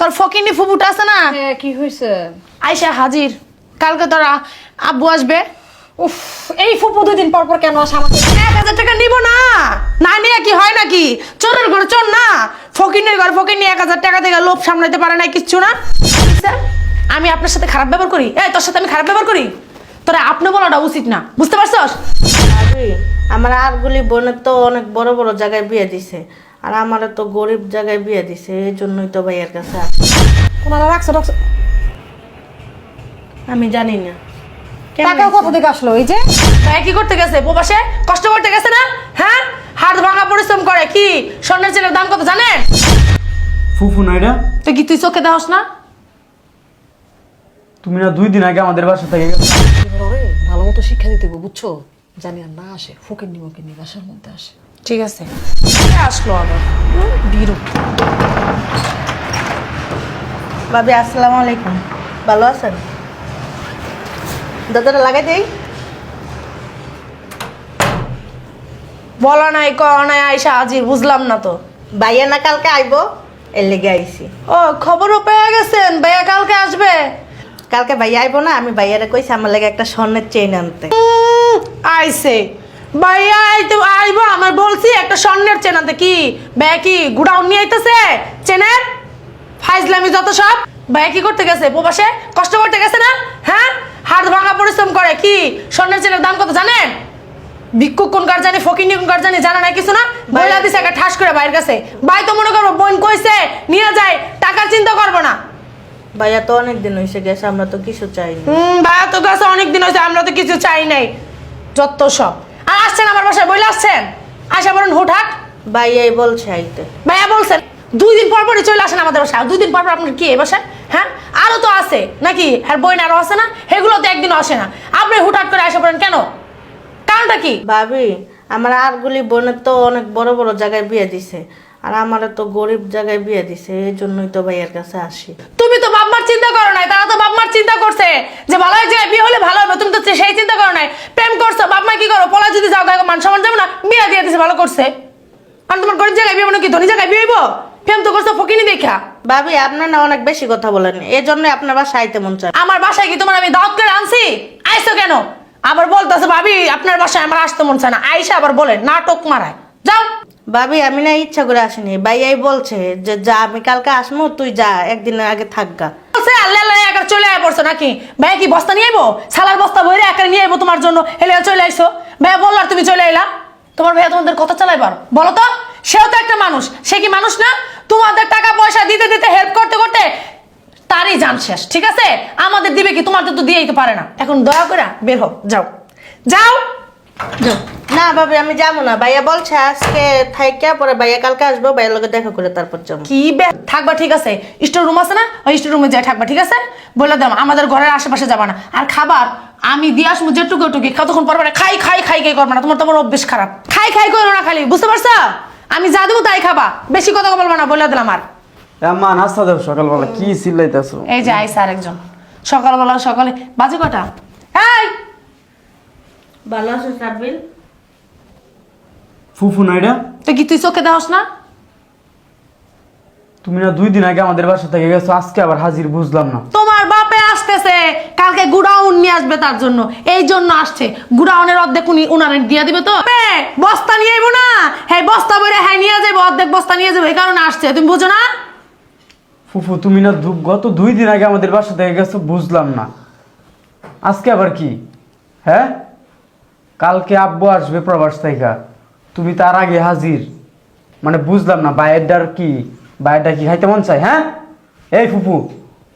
তোর ফকিনি ফুপুটা আছে না? হ্যাঁ কি হয়েছে আইসা হাজির। কালকে তোর আ- আব্বু আসবে। উফ এই ফুপু দুদিন পর পর কেন আসে আমাকে? এক হাজার টাকা নিব না। না নিয়ে কি হয় নাকি? চোরের ঘরে চোর না। ফকিনের ঘর ফকিনি এক হাজার টাকা থেকে লোভ সামলাতে পারে না কিচ্ছু না। স্যার, আমি আপনার সাথে খারাপ ব্যবহার করি। এই তোর সাথে আমি খারাপ ব্যবহার করি? তোরা আপনি বলাটা উচিত না। বুঝতে পারছস? ভাবি আমার আরগুলি বোনের তো অনেক বড় বড় জায়গায় বিয়ে দিছে। আর আমার তো গরিব জায়গায় বিয়ে দিছে এই জন্যই তো ভাইয়ের কাছে রাখছে রাখছে। আমি জানি না। কেন টাকা কত দিকে আসলো এই যে? ভাই কি করতে গেছে? প্রবাসে? কষ্ট করতে গেছে না? হ্যাঁ? হাত ভাঙা পরিশ্রম করে কি? স্বর্ণের চেনের দাম কত জানেন? ফুফু না? এটা তুই কি তুই চোখে দেহস না? তুমি না দুই দিন আগে আমাদের বাসা থেকে গেছো? ভালো মতো শিক্ষা দিতে বুঝছ? জানি আর না আসে ফকির নিমকে নিয়ে বাসার মধ্যে আসে। ঠিক আছে। আসলো আবার। বিরক্ত। ভাবি আসসালামু আলাইকুম। ভালো আছেন? দাদাটা লাগাই দেই। বলা নাই ক নাই আইসা হাজির বুঝলাম না তো। ভাইয়া না কালকে আইবো? এর লেগে আইছি। ও খবরও পেয়ে গেছেন? ভাইয়া কালকে আসবে? কালকে ভাইয়া আইবো না আমি ভাইয়ারে কইছি আমার লাগে একটা স্বর্ণের চেইন আনতে। আইছে। ভাইয়া আইতে আইবো আমার বলছি একটা স্বর্ণের চেনাতে কি? ভাইয়া কি গুড়াউন নিয়ে আইতেছে? চেনের? ফাইজলামি যত সব। ভাইয়া কি করতে গেছে? প্রবাসে? কষ্ট করতে গেছে না? হ্যাঁ? হাত ভাঙা পরিশ্রম করে। কি? স্বর্ণের চেনের দাম কত জানেন? ভিক্ষুক কোন কার জানি ফকিনি কোন কার জানি জানা নাই কিছু না। বইলা দিছে একটা ঠাস করে বাইরের কাছে। ভাই তো মনে করব বোন কইছে নিয়ে যায় টাকার চিন্তা করব না। ভাইয়া তো অনেক দিন হয়েছে গেছে আমরা তো কিছু চাইনি হুম ভাইয়া তো কাছে অনেকদিন হয়েছে আমরা তো কিছু চাই নাই। যত সব। আর আসছেন আমার বাসায় বইলে আসছেন? আসা বলুন হুটহাট ভাইয়াই বলছে আইতে। ভাইয়া বলছেন দুই দিন পর পরই চলে আসেন আমাদের বাসায়। দুই দিন পর পর আপনার কি এ বাসায়? হ্যাঁ? আরও তো আছে। নাকি? আর বই আরও আসে না? সেগুলো তো একদিন আসে না। আপনি হুটহাট করে আসা পড়েন কেন? কারণটা কি? ভাবি আমার আরগুলি বোনের তো অনেক বড় বড় জায়গায় বিয়ে দিছে। আর আমার তো গরিব জায়গায় বিয়ে দিছে এই জন্যই তো ভাইয়ের কাছে আসি। তুমি তো বাপমার চিন্তা করো নাই তারা তো বাপমার চিন্তা করছে যে ভালো হয়েছে বিয়ে হলে ভালো হবে তুমি তো সেই চিন্তা করো নাই। প্রেম করছ বাপমা কি করো? পলা যদি যাও গায়ে মান সমান যাব না? বিয়ে দিয়ে দিছে ভালো করছে। আর তোমার গরিব জায়গায় বিয়ে মানে কি? ধনী জায়গায় বিয়ে হইব? প্রেম তো করছ ফকিনি দেখা। ভাবি আপনার না অনেক বেশি কথা বলেন। এই জন্য আপনার বাসা আইতে মন চায়। আমার বাসায় কি তোমার আমি দাওয়াত করে আনছি? আইসো কেন? আবার বলতেছে ভাবি আপনার বাসায় আমার আসতে মন চায় না। আইসা আবার বলে নাটক মারায়। যাও। ভাবি, আমি না ইচ্ছা করে আসিনি। ভাইয়াই বলছে যে, যা, আমি কালকে আসমু, তুই যা, একদিন আগে থাকগা। চলে নাকি? ভাই কি বস্তা নিয়ে বস্তা নিয়ে তোমার জন্য। চলে চলে তোমার ভাইয়া তোমাদের কথা বলো তো, সেও তো একটা মানুষ, সে কি মানুষ না? তোমাদের টাকা পয়সা দিতে দিতে হেল্প করতে করতে তারই জান শেষ, ঠিক আছে? আমাদের দিবে কি? তোমাদের তো দিয়েই তো পারে না। এখন দয়া করে বের হোক যাও। যাও না ভাবি আমি যাব না। ভাইয়া বলছে আজকে থাইকা পরে ভাইয়া কালকে আসব ভাইয়ের লগে দেখা করে তারপর যাব। কি বে- থাকবা ঠিক আছে। স্টোর রুম আছে না? ওই স্টোর রুমে যাই থাকবা ঠিক আছে? বলে দাম আমাদের ঘরের আশেপাশে যাবা না। আর খাবার আমি দিয়ে আসব যেটুকু টুকি কতক্ষণ পর পরে খাই খাই খাই খাই করবা না। তোমার তোমার অভ্যেস খারাপ। খাই খাই করো না খালি বুঝতে পারছ? আমি যা দেবো তাই খাবা। বেশি কথা বলব না বলে দিলাম আর। আম্মা নাস্তা দাও সকালবেলা। কি চিল্লাইতেছো? এই যে আইসা আরেকজন। সকালবেলা সকালে বাজে কটা? এই! ভালো আছে সাবিল ফুফু না এটা তুই কি তুই চোখে দেহস না? তুমি না দুই দিন আগে আমাদের বাসা থেকে গেছো আজকে আবার হাজির বুঝলাম না। তোমার বাপে আসতেছে কালকে গুড়াউন নিয়ে আসবে তার জন্য। এই জন্য আসছে। গুড়াউনের অর্ধেক উনি উনারে দিয়ে দিবে তো। এ, বস্তা নিয়ে আইবো না। হ্যাঁ বস্তা বইরে হ্যাঁ নিয়ে যাব অর্ধেক বস্তা নিয়ে যাব এই কারণে আসছে। তুমি বুঝো না? ফুফু তুমি না দু- গত দুই দিন আগে আমাদের বাসা থেকে গেছো বুঝলাম না। আজকে আবার কি? হ্যাঁ? কালকে আব্বু আসবে প্রবাস থেকে। তুমি তার আগে হাজির। মানে বুঝলাম না বায়েরটার কি? বায়েরটা কি খাইতে মন চাই হ্যাঁ? এই ফুফু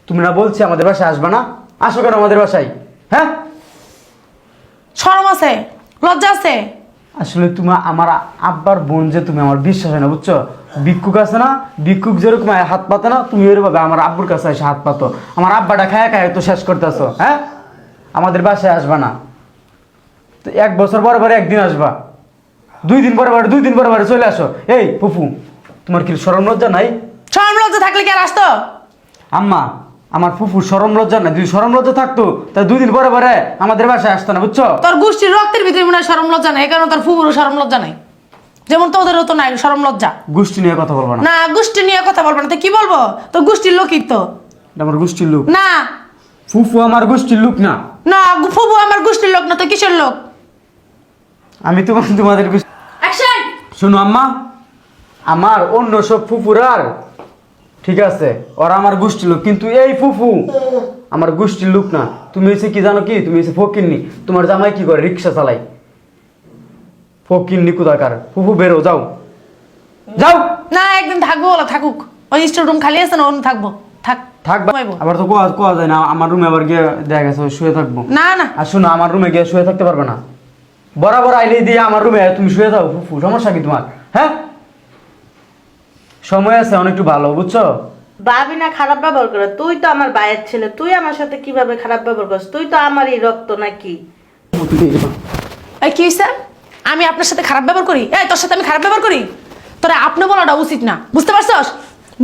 তুমি না বলছি আমাদের বাসায় আসবে না? আসো কেন আমাদের বাসায়? হ্যাঁ? শরম আছে? লজ্জা আছে? আসলে তুমি আমার আব্বার বোন যে তুমি আমার বিশ্বাস হয় না বুঝছ? ভিক্ষুক আছে না ভিক্ষুক যেরকম হাত পাতে না তুমি ওইভাবে আমার আব্বুর কাছে এসে হাত পাতো। আমার আব্বাটা খায় খায় তো শেষ করতেছো হ্যাঁ? আমাদের বাসায় আসবা না। তো এক বছর পরে পরে একদিন আসবা। দুই দিন পরে পরে দুই দিন পরে পরে চলে আসো। এই ফুফু তোমার কি সরম লজ্জা নাই? শরম লজ্জা থাকলে কি আর আসতো? আম্মা আমার ফুফু সরম লজ্জা নাই। যদি সরম লজ্জা থাকতো তা দুই দিন পরে পরে আমাদের বাসায় আসতো না বুঝছ? তোর গোষ্ঠীর রক্তের ভিতরে মনে হয় শরম লজ্জা নাই কারণ তোর ফুবুরও শরম লজ্জা নাই। যেমন তোদেরও তো নাই সরম লজ্জা। গোষ্ঠী নিয়ে কথা বলব না। না গোষ্ঠী নিয়ে কথা বলব না। তো কি বলব? তো গোষ্ঠীর লোকই তো। আমার গোষ্ঠীর লোক। না। ফুফু আমার গোষ্ঠীর লোক না। না ফুফু আমার গোষ্ঠীর লোক না তো কিসের লোক? আমি তোমার তোমাদের গোষ্ঠী শোনো আম্মা আমার অন্য সব ফুফুরার ঠিক আছে ওরা আমার গোষ্ঠীর লোক কিন্তু এই ফুফু আমার গোষ্ঠীর লোক না। তুমি হচ্ছে কি জানো কি? তুমি হচ্ছে ফকিরনি তোমার জামাই কি করে? রিক্সা চালাই ফকিরনি কোথাকার? ফুফু বেরো যাও। যাও! না একদিন থাকব বলা থাকুক। ওই স্টোর রুম খালি আছে না অন্য থাকব। থাক থাকবা। আবার তো কোয়া কোয়া যায় না আমার রুমে আবার গিয়ে দেখা গেছে শুয়ে থাকব। না না। আর শোনো আমার রুমে গিয়ে শুয়ে থাকতে পারবে না। বরাবর আইলে দিয়ে আমার রুমে তুমি শুয়ে থাকো ফুফু সমস্যা কি তোমার? হ্যাঁ? সময় আছে অনেকটু ভালো বুঝছ? ভাবি না খারাপ ব্যবহার করে তুই তো আমার ভাইয়ের ছেলে তুই আমার সাথে কীভাবে খারাপ ব্যবহার করিস তুই তো আমারই রক্ত নাকি? এই কি স্যার আমি আপনার সাথে খারাপ ব্যবহার করি? এই তোর সাথে আমি খারাপ ব্যবহার করি? তোরা আপনি বলাটা উচিত না বুঝতে পারছস?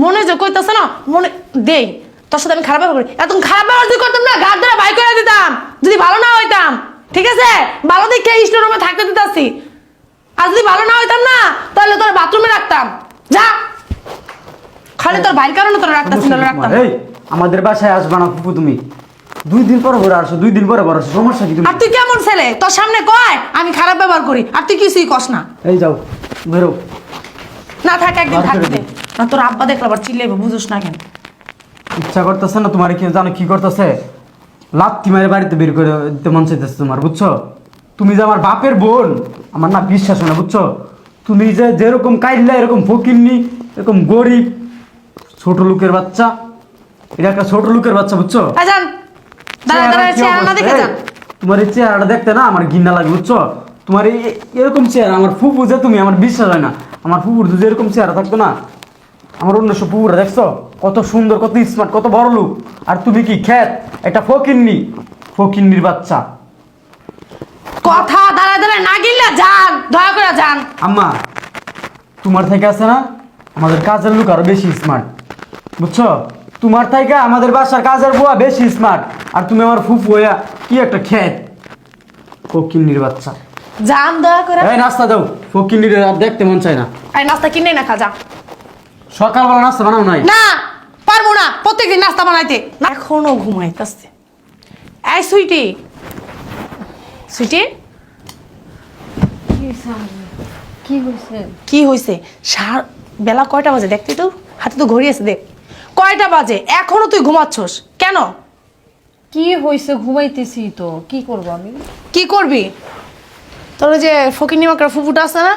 মনে যে কইতাছে না মনে দেই তোর সাথে আমি খারাপ ব্যবহার করি। এত খারাপ ব্যবহার যদি করতাম না গাছ ধরে বাই করে দিতাম যদি ভালো না হইতাম। ঠিক আছে? ভালো দেখে স্টোর রুমে থাকতে দিতাছি। আর যদি ভালো না হইতাম না তাহলে তোর বাথরুমে রাখতাম। যা। খালি তোর ভাইয়ের কারণে তোর রাখতাছি না রাখতাম এই আমাদের বাসায় আসবা না ফুফু তুমি। দুই দিন পরে পরে আসো দুই দিন পরে পরে আসো সমস্যা কি তুমি? আর তুই কেমন ছেলে? তোর সামনে কয় আমি খারাপ ব্যবহার করি। আর তুই কিছুই কস না। এই যাও বেরো। না থাক একদিন থাকতে না তোর আব্বা দেখলে আবার চিল্লাইবে বুঝোস না কেন। ইচ্ছা করতেছে না তোমার কি জানো কি করতেছে? লাত্তি মারে বাড়িতে বের করে দিতে মন চাইতেছে তোমার বুঝছ? তুমি যে আমার বাপের বোন আমার না বিশ্বাস না বুঝছ? তুমি যে যেরকম কাইল্লা এরকম ফকিরনি এরকম গরিব ছোট লোকের বাচ্চা এটা একটা ছোট লোকের বাচ্চা বুঝছ? তোমার এই চেহারাটা দেখতে না আমার ঘৃণা লাগে বুঝছ? তোমার এই এরকম চেহারা আমার ফুপু যে তুমি আমার বিশ্বাস হয় না। আমার ফুপুর যদি এরকম চেহারা থাকতো না আমার অন্য সব পুকুরা দেখছ? কত সুন্দর কত স্মার্ট কত বড় লোক। আর তুমি কি খ্যাত? একটা ফকিন্নি। ফকিন্নির বাচ্চা। কথা দাঁড়া দাঁড়া না গিললে যান দয়া করে যান। আম্মা তোমার থেকে আছে না? আমাদের কাজের লোক আরও বেশি স্মার্ট বুঝছ? তোমার থেকে আমাদের বাসার কাজের বুয়া বেশি স্মার্ট আর তুমি আমার ফুফু হইয়া কি একটা খ্যাত ফকিন্নির বাচ্চা। যান দয়া করে। এই নাস্তা দাও। ফকিন্নির আর দেখতে মন চায় না। এই নাস্তা কিনে না খা যা। সকালবেলা নাস্তা বানাও নাই? না। প্রত্যেকদিন নাস্তা বানাইতে। না, এখনও ঘুমাইতেছে। এই সুইটি। সুইটি? কি হয়েছে কি হয়েছে সার বেলা কয়টা বাজে? দেখতে তো হাতে তো ঘড়ি আছে দেখ। কয়টা বাজে? এখনও তুই ঘুমাচ্ছস? কেন? কি হয়েছে ঘুমাইতেছি তো। কি করব আমি? কি করবি? তোর ওই যে ফকিনি মাকার ফুপুটা আছে না?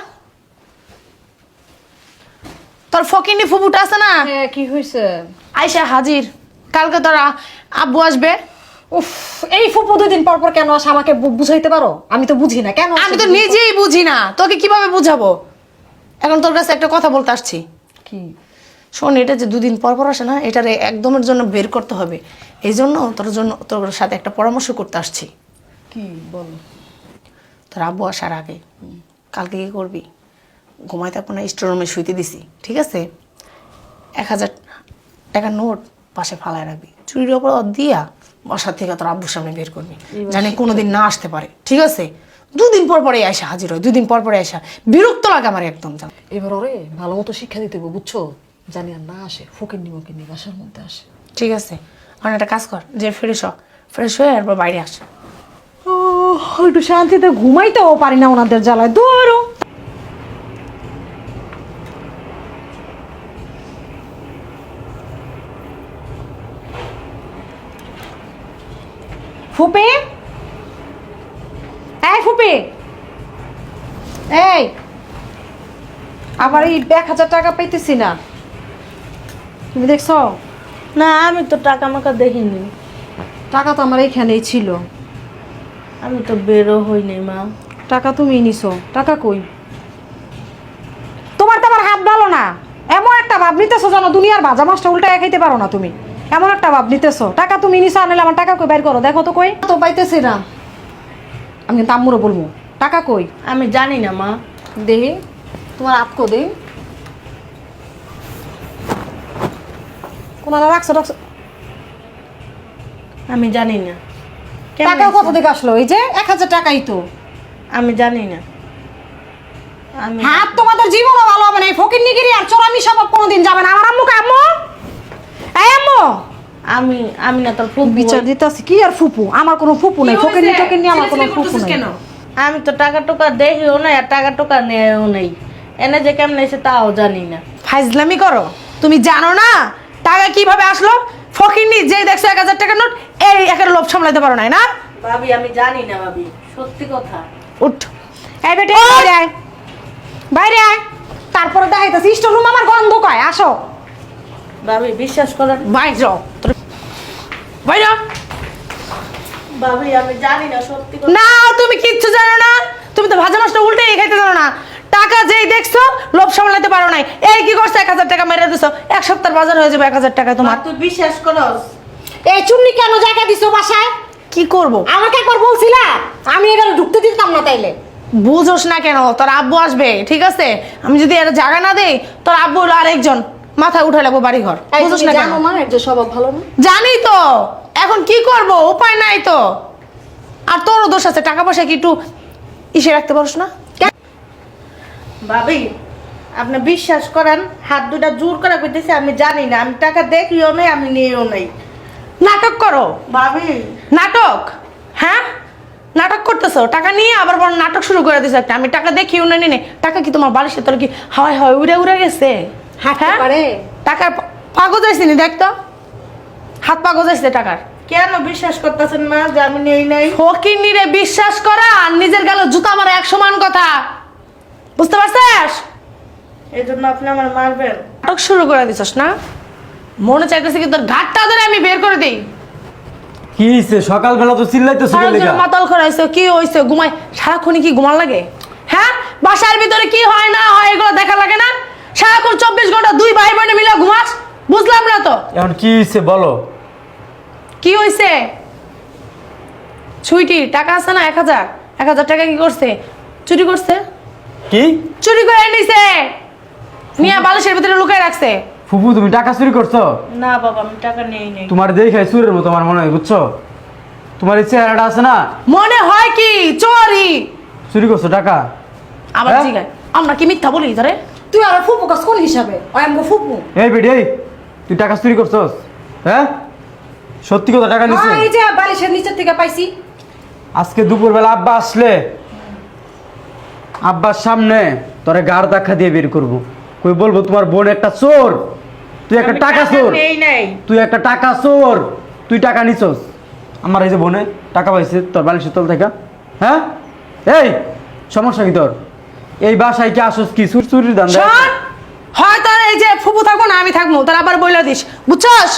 তোর ফকিনি ফুপুটা আছে না? হ্যাঁ কি হয়েছে? আইসা হাজির। কালকে তোর আ- আব্বু আসবে। উফ এই ফুপু দুদিন পর পর কেন আসে? আমাকে বু- বুঝাইতে পারো? আমি তো বুঝি না। কেন আসে আমি তো দুদিন পর? নিজেই বুঝি না। তোকে কীভাবে বুঝাবো? এখন তোর কাছে একটা কথা বলতে আসছি। কি? শোন এটা যে দুদিন পর পর আসে না এটার একদমের জন্য বের করতে হবে। এই জন্য তোর জন্য তোর সাথে একটা পরামর্শ করতে আসছি। কি? বল। তোর আব্বু আসার আগে। কালকে কি করবি? ঘুমাইতে আপনার স্টোর রুমে শুইতে দিছি ঠিক আছে? এক হাজার টাকার নোট পাশে ফালায় রাখবি। চুরির ওপর দিয়া বসার থেকে তোর আব্বুর সামনে বের করবি। জানি কোনোদিন না আসতে পারে ঠিক আছে? দুদিন পর পরে আসা হাজির হয় দুদিন পর পরে আসা বিরক্ত লাগে আমার একদম জান। এবার ওরে ভালো মতো শিক্ষা দিতে হবে বুঝছ? জানি আর না আসে ফকির নিমকে নিয়ে বাসার মধ্যে আসে। ঠিক আছে আর একটা কাজ কর যে ফ্রেশ হ ফ্রেশ হয়ে এরপর বাইরে আস। ও একটু শান্তিতে ঘুমাইতেও পারি না ওনাদের জ্বালায়। দৌড়ো ফুপে? এই ফুপে! এই! আবার এই এক হাজার টাকা পাইতেছি না। তুমি দেখছ? না আমি তো টাকা আমাকে দেখিনি। টাকা তো আমার এইখানেই ছিল। আমি তো বেরো হইনি মা। টাকা তুমি নিছো। টাকা কই? তোমার তো আমার হাত ভালো না। এমন একটা ভাব নিতেছো জানো দুনিয়ার ভাজা মাছটা উল্টায় খাইতে পারো না তুমি। এমন একটা ভাব নিতেছো? টাকা তুমি নিছো আনলে আমার টাকা কই? বাইর করো দেখো তো কই। তো পাইতেছি না। আমি কিন্তু আম্মুরও বলব টাকা কই? আমি জানি না মা। দেহি তোমার হাত কো দেহি। কোনারা রাখছো রাখছো। আমি জানি না। টাকা কত থেকে আসলো? এই যে এক হাজার টাকাই তো। আমি জানি না। আমি হাত তোমাদের জীবনও ভালো হবে না এই ফকির নিগিরি আর চোরামি স্বভাব কোনোদিন যাবে না। আমার আম্মুকে আম্মু! আম্মু! আমি আমি না তোর ফুপ বিচার দিতেছি কি আর ফুপু? আমার কোনো ফুপু নাই ফকির নি টকির নি আমার কোনো ফুপু নাই। কেন? আমি তো টাকা টুকা দেখিও না আর টাকা টুকা নেও নেই। এনে যে কেমন এসে তাও জানি না। ফাইজলামি করো। তুমি জানো না? টাকা কীভাবে আসলো? ফকিরনি যে দেখছ এক হাজার টাকার নোট এই একের লোভ সামলাতে পারো নাই না? ভাবি আমি জানি না ভাবি সত্যি কথা। উঠ। এই বেটে বাইরে আয়। বাইরে আয়। তারপরে দেখাইতেছি স্টোর রুম আমার গন্ধ কয় আসো। ভাবি বিশ্বাস করেন? বাইর। বাইর। ভাবি আমি জানি না সত্যি না তুমি কিচ্ছু জানো না। তুমি তো ভাজা মাছটা উল্টে খাইতে জানো না। টাকা যেই দেখছ লোভ সামলাতে পারো নাই। এই কি করছ? এক হাজার টাকা মেরে দিছো। এক সপ্তাহ বাজার হয়ে যাবে এক হাজার টাকা তোমার। তুই বিশ্বাস করস এই চুন্নি কেন জায়গা দিছো বাসায়? কি করব? আমাকে একবার বলছিলা আমি ঢুকতে দিতাম না তাইলে। বুঝোস না কেন তোর আব্বু আসবে ঠিক আছে? আমি যদি জায়গা না দেই তোর আব্বু হলো আরেকজন। মাথায় উঠে লাগবো বাড়ি ঘর বুঝোস না কেন? না এর যে স্বভাব ভালো না? জানি তো। এখন কি করব? উপায় নাই তো। আর তোরও দোষ আছে টাকা পয়সা কি একটু ইসে রাখতে পারস না? ভাবি আপনি বিশ্বাস করেন হাত দুটা জোর করে কইতেছে আমি জানি না। আমি টাকা দেখিও নাই আমি নিয়েও নাই। নাটক করো। ভাবি। নাটক? হ্যাঁ? নাটক করতেছো? টাকা নিয়ে আবার বড় নাটক শুরু করে দিছো একটা। আমি টাকা দেখি উনি নিনে টাকা কি তোমার বালিশে তোর কি হয় হয় উড়ে উড়ে গেছে? হাঁটতে হ্যাঁ? পারে? টাকার পা- পাগজ আইসি নি দেখ তো। হাত পাগজ আইসে টাকার। কেন বিশ্বাস করতেছেন যে আমি নেই নাই? ফকির নিরে বিশ্বাস করা আর নিজের গেল জুতা মারা এক সমান কথা। বুঝতে পারছিস? এই জন্য আপনি আমার মারবেন। নাটক শুরু করে দিছস না? মনে চাইতেছে কি তোর ঘাটটা ধরে আমি বের করে দিই? কি হইছে? সকালবেলা তো চিল্লাইতেছো কে সারাদিন লেগা মাতাল খরাইছে কি হইছে? ঘুমাই সারাক্ষণই কি ঘুমান লাগে? হ্যাঁ? বাসার ভিতরে কি হয় না হয় এগুলো দেখা লাগে না? সারাক্ষণ চব্বিশ ঘণ্টা দুই ভাই বোনে মিলে ঘুমাস? বুঝলাম না তো। এখন কি হইছে বলো? কি হইছে? ছুইটি টাকা আছে না এক হাজার? এক হাজার টাকা কি করছে? চুরি করছে? কি? চুরি করে নিছে। নিয়ে বালিশের ভিতরে লুকায় রাখছে। ফুপু তুমি টাকা চুরি করছ? না বাবা আমি টাকা নেই নাই। তোমার দেখে চুরের মতো আমার মনে হয় বুঝছ? তোমার এই চেহারাটা আছে না? মনে হয় কি? চোরি চুরি করছ টাকা? আবার হ্যাঁ? জিগায়। আমরা কি মিথ্যা বলি ধরে? তুই আর ফুপু কাজ কোন হিসাবে? ওই আমগো ফুপু। এই বেডি এই তুই টাকা চুরি করছস হ্যাঁ? সত্যি কথা টাকা নিছে হ্যাঁ, এই যে বালিশের নিচের থেকে পাইছি। আজকে দুপুরবেলা আব্বা আসলে আব্বার সামনে তোরে গাড় দেখা দিয়ে বের করব। কই বলব তোমার বোন একটা চোর। তুই একটা টাকা চোর। নেই নাই। তুই একটা টাকা চোর। তুই টাকা নিছস। আমার এই যে বোনে টাকা পাইছে তোর বালিশের তল থেকে হ্যাঁ? এই সমস্যা কি তোর? এই বাসায় কি আসস কি? চুর চুরির দান শোন! হয়তো এই যে ফুপু থাকব না আমি থাকব তার আবার বইলা দিস। বুঝছস?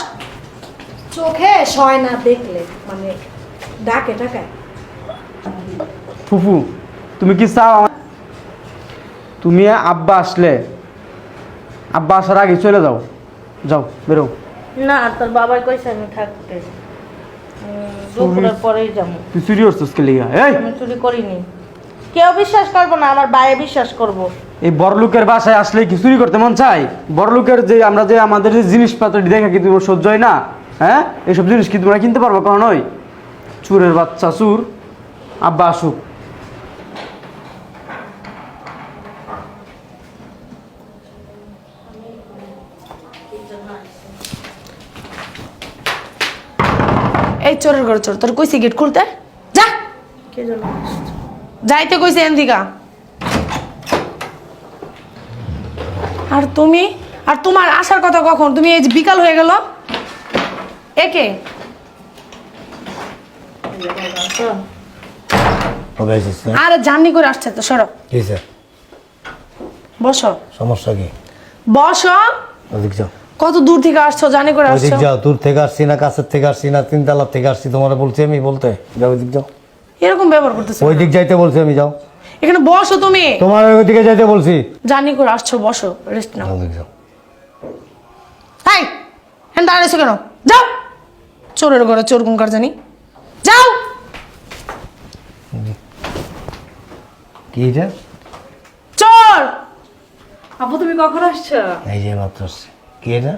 চোখে সয় না দেখলে মানে ডাকে টাকায় ফুফু তুমি কি চাও তুমি আব্বা আসলে আব্বা আসার আগে চলে যাও। যাও বেরো। না তোর বাবাই কইছে আমি থাকতে। দুপুরের পরেই যাব। তুই চুরি করছিস কে লিগা? এই! আমি চুরি করিনি। কেউ বিশ্বাস করব না আমার বায়ে বিশ্বাস করব। এই বড়লোকের বাসায় আসলে কি চুরি করতে মন চাই বড়লোকের যে আমরা যে আমাদের যে জিনিসপত্র দেখে কি তোমার সহ্য হয় না হ্যাঁ? এইসব জিনিস কি তোমরা কিনতে পারব কারণ ওই চুরের বাচ্চা চুর। আব্বা আসুক। এই চোরের ঘরে চোর তোর কইছি গেট খুলতে? যা! কে জানো? যাইতে কইছে এন্দিকা আর তুমি? আর তোমার আসার কথা কখন? তুমি এই বিকাল হয়ে গেল। একে? কবে এসেছিস জার্নি করে আসছে তো সরো। বসো। সমস্যা কি? বসো। কত দূর থেকে আসছো? জানি করে আসছো? যাও। দূর থেকে আসছি না কাছের থেকে আসছি না তিনতলার থেকে আসছি তোমার বলছি আমি বলতে। যাও যাও। এরকম ব্যবহার করতেছো ওই দিক যাইতে বলছি আমি যাও। এখানে বসো তুমি। তোমার ওই দিকে যাইতে বলছি। জানি করে আসছো বসো রেস্ট নাও। যাও হাই হ্যাঁ দাঁড়িয়েছো কেন? যাও। চোরের ঘরে চোর কোনকার জানি? যাও। কি এটা? চোর! আপু তুমি কখন আসছো? এই যে মাত্র আসছে। কি এটা?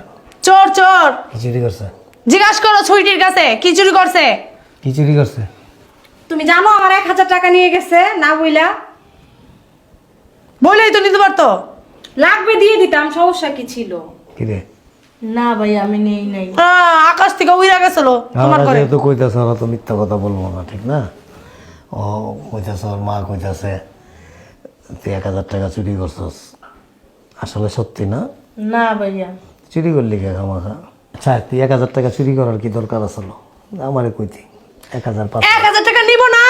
চোর চোর! কি চুরি করছে। জিজ্ঞাসা করো ছুইটির কাছে কি চুরি করছে। কি চুরি করছে। তুমি জানো আমার এক হাজার টাকা নিয়ে গেছে না বইলা? বলেই তো নিতে পারতো। লাগবে দিয়ে দিতাম সমস্যা কি ছিল? না ভাই আমি নেই নাই। আহ, আকাশ থেকে উইরা গেছিল তোমার আমরা ঘরে যেহেতু কইতাছে ওরা তো মিথ্যা কথা বলব না ঠিক না? ও কইতাছে ওর মা কইতাছে তুই এক হাজার টাকা চুরি করছস। আসলে সত্যি না? না ভাইয়া। চুরি করলি কে খামাখা? আচ্ছা তুই এক হাজার টাকা চুরি করার কি দরকার আসলো আমারে কইতি। এক হাজার টাকা নিব না।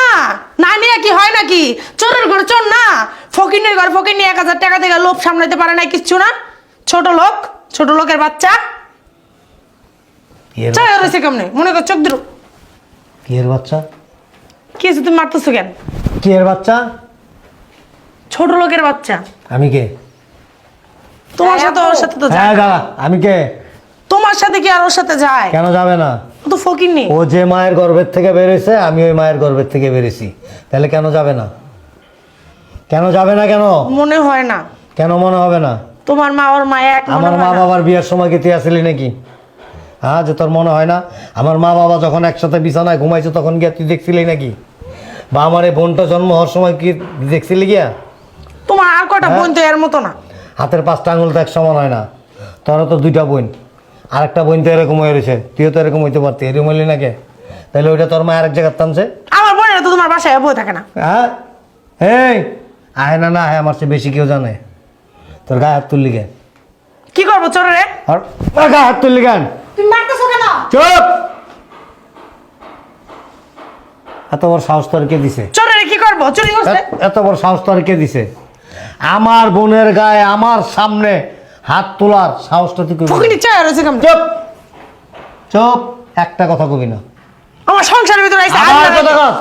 না নিয়ে কি হয় নাকি? চোরের ঘরে চোর না। ফকিনের ঘর এক হাজার টাকা থেকে লোভ সামলাতে পারে না কিচ্ছু না। ছোট লোক ছোট লোকের বাচ্চা। চাই রয়েছে কেমনে? মনে কর চোখ দিল কিয়ের বাচ্চা? কি হয়েছে তুমি মারতেছো কেন? কিয়ের বাচ্চা? ছোট লোকের বাচ্চা। আমি কে? তোমার সাথে ওর সাথে তো হ্যাঁ যায়। আমি কে? তোমার সাথে কি আর ওর সাথে যায়? কেন যাবে না? ও তো ফকির নেই। ও যে মায়ের গর্ভের থেকে বেরোইছে আমি ওই মায়ের গর্ভের থেকে বেরিয়েছি তাহলে কেন যাবে না? কেন যাবে না কেন? মনে হয় না। কেন মনে হবে না? তোমার মা ওর মা এক আমার মা বাবার বিয়ের সময় কি তুই আসলি নাকি? হ্যাঁ যে তোর মনে হয় না? আমার মা বাবা যখন একসাথে বিছানায় ঘুমাইছে তখন গিয়া তুই দেখছিলি নাকি? বা আমার এই বোনটা জন্ম হওয়ার সময় কি দেখছিলি গিয়া? তোমার আর কটা হ্যাঁ? বোন তো এর মতো না। হাতের পাঁচটা আঙুল তো এক সমান হয় না। তোরা তো দুইটা বোন। আরেকটা বোন তো এরকম হয়ে রয়েছে তুইও তো এরকম হইতে পারতি এরকম হইলি নাকি? তাহলে ওইটা তোর মা আরেক জায়গার টানছে আমার বোনেরা তো তোমার বাসায় বই থাকে না। হ্যাঁ? এই আহে না না আহে আমার চেয়ে বেশি কেউ জানে। তোর গায়ে হাত তুললি কেন? কি করব চোরে আর আর গায়ে হাত তুললি কেন? তুমি মারতেছো কেন? চুপ! এত বড় সাহস তোর কে দিছে? চোরে কি করব? চুরি করছে? এত- এত বড় সাহস তোর কে দিছে? আমার বোনের গায়ে আমার সামনে হাত তোলার সাহসটা তুই কই ফকিনি চাই রয়েছে কেমন? চুপ! চুপ! একটা কথা কবি না। আমার সংসারের ভিতরে আবার আল্লাহ কথা কস।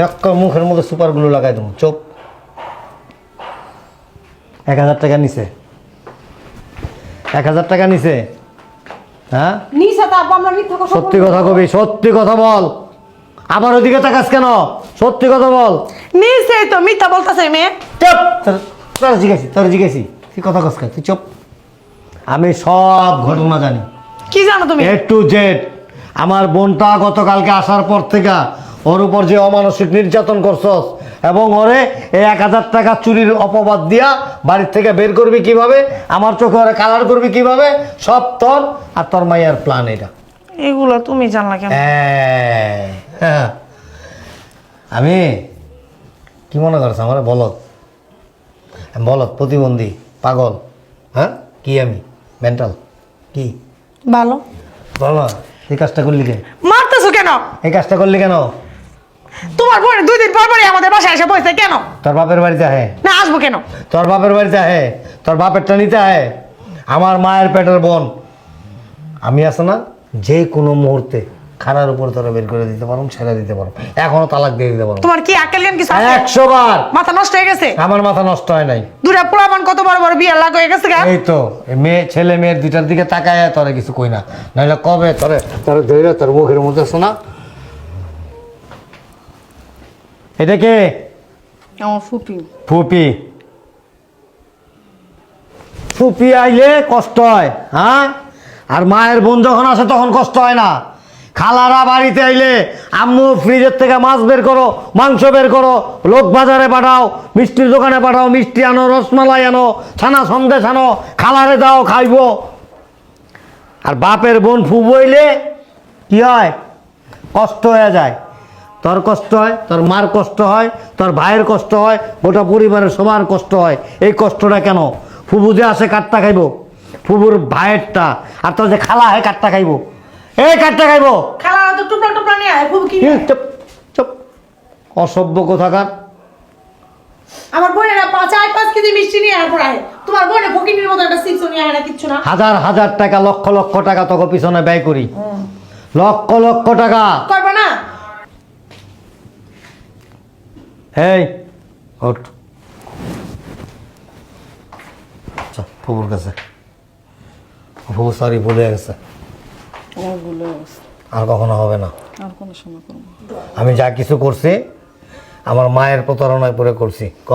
এক মুখের মধ্যে সুপারগুলো লাগাই দেবো। চুপ! এক হাজার টাকা নিছে। এক হাজার টাকা নিছে। হ্যাঁ? নিসা তো আমরা মিথ্যা কথা সত্যি কথা কবি সত্যি কথা বল। আবার ওদিকে তাকাস কেন? সত্যি কথা বল। নিচে তো মিথ্যা বলতেছে মেয়ে। চুপ! তোর- তোর জিজ্ঞাসি তোর জিজ্ঞাসি। তুই কথা কস? তুই চুপ? আমি সব ঘটনা জানি। কি জানো তুমি? এ টু জেড আমার বোনটা গতকালকে আসার পর থেকে ওর উপর যে অমানসিক নির্যাতন করছস এবং ওরে এই এক হাজার টাকা চুরির অপবাদ দিয়া বাড়ির থেকে বের করবি কীভাবে আমার চোখে ওরে কালার করবি কীভাবে সব তোর আর তোর মাইয়ার প্ল্যান এটা। এগুলো তুমি জানলা কেন? হ্যাঁ। আমি কি মনে করছ আমার? বলত বলত প্রতিবন্ধী। পাগল হ্যাঁ? কি আমি? মেন্টাল কি? ভালো। বলো এই কাজটা করলি কেন মারতেছো কেন? এই কাজটা করলি কেন? তোমার বোন দুই দিন পর পরই আমাদের বাসায় এসে বসে কেন? তোর বাপের বাড়িতে আহে। না আসব কেন? তোর বাপের বাড়িতে আহে। তোর বাপেরটা নিতে আহে। আমার মায়ের পেটের বোন। আমি আছে না যে কোনো মুহূর্তে। খারার উপর তোরা বের করে দিতে পারো ছেড়ে দিতে পারো। এখনও তালাক দিয়ে দিতে পারো। তোমার কি আকেল জ্ঞান কিছু আছে? একশো বার। মাথা নষ্ট হয়ে গেছে? আমার মাথা নষ্ট হয় নাই। দুটা পোলাপান কত বড় বড় বিয়ে লাগ হয়ে গেছে গা। এই তো মেয়ে ছেলে মেয়ের দুইটার দিকে তাকায় তোরা কিছু কই না। নাহলে কবে তোরে তোর ধৈর্য তোর মুখের মধ্যে শোনা এটা কে? আমার ফুপি। ফুপি। ফুপি আইলে কষ্ট হয় হ্যাঁ? আর মায়ের বোন যখন আসে তখন কষ্ট হয় না। খালারা বাড়িতে আইলে, আম্মু ফ্রিজের থেকে মাছ বের করো, মাংস বের করো, লোক বাজারে পাঠাও, মিষ্টির দোকানে পাঠাও, মিষ্টি আনো, রসমালাই আনো, ছানা সন্দেশ আনো, খালারে দাও, খাইবো। আর বাপের বোন ফুবইলে কি হয়? কষ্ট হয়ে যায়। তোর কষ্ট হয়, তোর মার কষ্ট হয়, তোর ভাইয়ের কষ্ট হয়, গোটা পরিবারের সবার কষ্ট হয়। এই কষ্টটা কেন? ফুবু যে আসে কাঠটা খাইবো। ফুবুর ভাইয়েরটা। আর তোর যে খালা হয় কাঠটা খাইবো। এই কাঠটা খাইবো। খালা তো টুপলা টুপলা নিয়ে আয় খুব কি চুপ চুপ। অসভ্য কোথাকার। আমার বোনেরা পাঁচ চার পাঁচ কেজি মিষ্টি নিয়ে আর পড়ায় তোমার বোনে ফকিনির মতো একটা সিক্স নিয়ে আয় না কিচ্ছু না। হাজার হাজার টাকা লক্ষ লক্ষ টাকা তোকে পিছনে ব্যয় করি। লক্ষ লক্ষ টাকা। করবে না। এই ওঠ। আচ্ছা ফুবুর কাছে। ফুবু সরি ভুলে গেছে। আর কখনো হবে না। আর কোনো সময় করব আমি যা কিছু করছি আমার মায়ের প্রতারণায় পরে করছি। ক?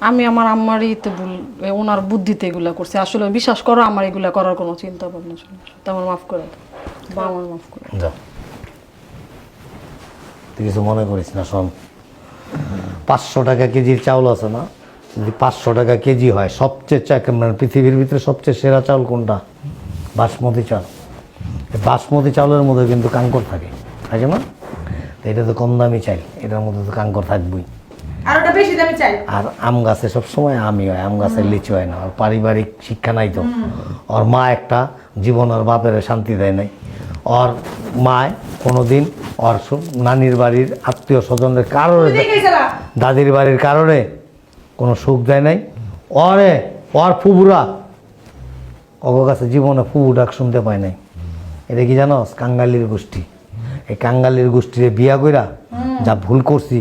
আমি আমার আম্মারই তো ভুল ওনার বুদ্ধিতে এগুলা করছি। আসলে বিশ্বাস করো আমার এগুলা করার কোনো চিন্তা ভাবনা ছিল না। তো আমার মাফ করে দাও। বা আমার মাফ করে দাও। যা। তুই কিছু মনে করিস না শোন। পাঁচশো টাকা কেজির চাউল আছে না? যদি পাঁচশো টাকা কেজি হয় সবচেয়ে চা মানে পৃথিবীর ভিতরে সবচেয়ে সেরা চাউল কোনটা? বাসমতি চাল। বাসমতি চাউলের মধ্যে কিন্তু কাঙ্কর থাকে। থাকে না তো এটা তো কম দামি চাই এটার মধ্যে তো কাঙ্কর থাকবেই। আর ওটা বেশি দামি চাই আর আম গাছে সবসময় আমি হয় আম গাছের লিচু হয় না আর পারিবারিক শিক্ষা নাই তো। ওর মা একটা জীবন ওর বাপের শান্তি দেয় নাই। ওর মায় কোনোদিন ওর নানির বাড়ির আত্মীয় স্বজনদের কারণে দাদির বাড়ির কারণে কোনো সুখ দেয় নাই। ওরে ওর ফুবুরা ওর কাছে জীবনে ফুবু ডাক শুনতে পায় নাই। এটা কি জানো? কাঙ্গালির গোষ্ঠী। এই কাঙ্গালির গোষ্ঠীরে বিয়া কইরা যা ভুল করছি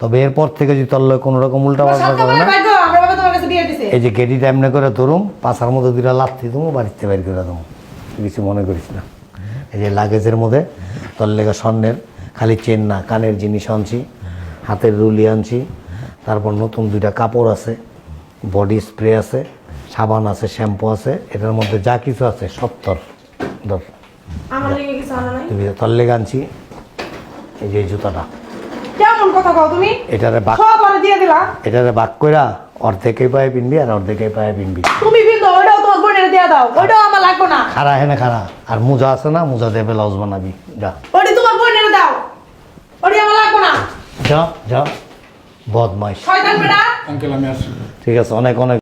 তবে এরপর থেকে যদি তোর লগে কোনো রকম উল্টা পাল্টা করে না এই যে গেটিটা এমনি করে ধরুম পাশার মধ্যে দুটা লাথি দেবো বাড়িতে বের করে দেবো কিছু মনে করিস না। এই যে লাগেজের মধ্যে তোর লেগে স্বর্ণের খালি চেন না কানের জিনিস আনছি হাতের রুলি আনছি তারপর নতুন দুইটা কাপড় আছে বডি স্প্রে আছে সাবান আছে শ্যাম্পু আছে এটার মধ্যে যা কিছু আছে সত্তর। ধর। আমার লেগে কিছু আনা নাই? তুমি তোর লেগে আনছি। এই যে জুতাটা। কেমন কথা কও তুমি? এটারে বাক সব আরে দিয়ে দিলা। এটারে বাক কইরা অর্ধেকে পায়ে পিনবি আর অর্ধেকে পায়ে পিনবি। তুমি তোমার বোনের দিয়ে দাও। ওইটাও আমার লাগবে না। খারা হেনে খারা আর মোজা আছে না মোজা দিয়ে ব্লাউজ বানাবি। যা। ওটি তোমার বোনের দাও। ওটি আমার লাগবে না। যা যা। বদমাইশ। শয়তান বেটা। আঙ্কেল আমি আসি ঠিক আছে অনেক অনেক